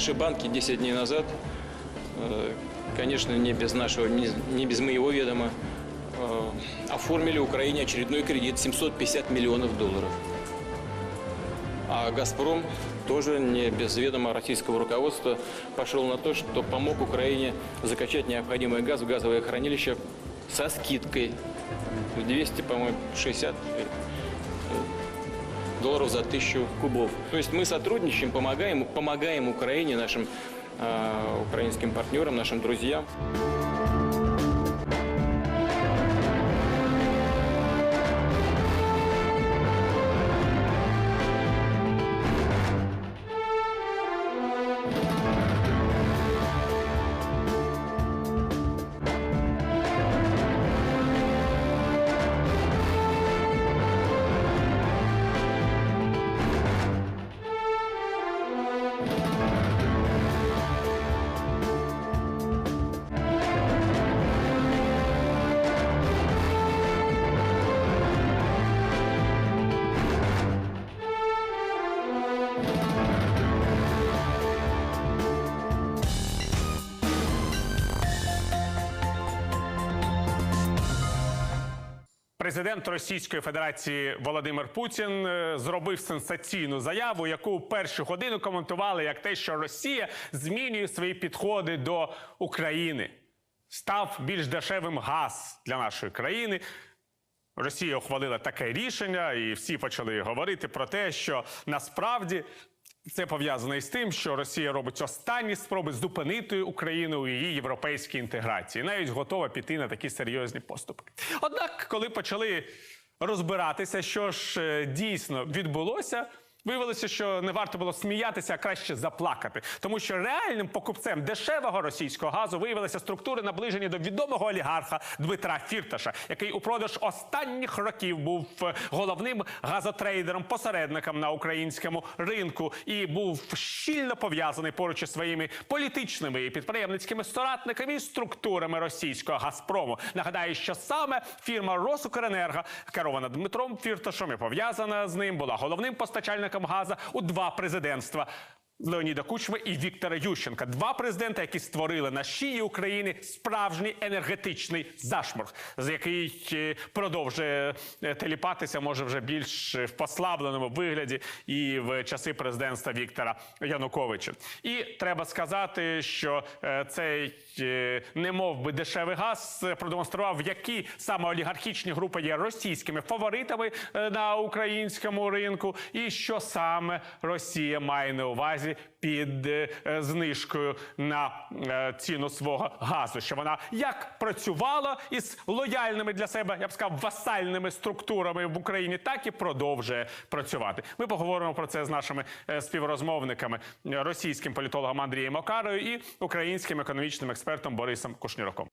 наши банки 10 дней назад, э, конечно, не без нашего, не без моего ведома, э, оформили Украине очередной кредит 750 миллионов долларов. А «Газпром» тоже не без ведома российского руководства пошел на то, что помог Украине закачать необходимый газ в газовое хранилище со скидкой 200, по-моему, 60 э, долларов за тысячу кубов. То есть мы сотрудничаем, помогаем, помогаем Украине, нашим э, украинским партнерам, нашим друзьям. Президент Російської Федерації Володимир Путін е, зробив сенсаційну заяву, яку першу годину коментували як те, що Росія змінює свої підходи до України. Став більш дешевим газ для нашої країни. Росія ухвалила таке рішення, і всі почали говорити про те, що насправді це пов'язано із тим, що Росія робить останні спроби зупинити Україну у її європейській інтеграції, навіть готова піти на такі серйозні поступки. Однак, коли почали розбиратися, що ж е, дійсно відбулося. Виявилося, що не варто було сміятися, а краще заплакати, тому що реальним покупцем дешевого російського газу виявилися структури, наближені до відомого олігарха Дмитра Фірташа, який упродовж останніх років був е, головним газотрейдером, посередником на українському ринку і був щільно пов'язаний поруч із своїми політичними і підприємницькими соратниками і структурами російського Газпрому. Нагадаю, що саме фірма Росукренерго, керована Дмитром Фірташом і пов'язана з ним, була головним постачальником газу у два президентства. Леоніда Кучми і Віктора Ющенка два президенти, які створили на шиї України справжній енергетичний зашморг, з який е, продовжує е, теліпатися, може вже більш в послабленому вигляді і в часи президентства Віктора Януковича. І треба сказати, що е, цей е, немов би дешевий газ е, продемонстрував, які саме олігархічні групи є російськими фаворитами е, на українському ринку, і що саме Росія має на увазі під е, знижкою на е, ціну свого газу. Що вона як працювала із лояльними для себе, я б сказав, васальними структурами в Україні, так і продовжує працювати. Ми поговоримо про це з нашими е, співрозмовниками російським політологом Андрієм Окарою і українським економічним експертом Борисом Кушніроком.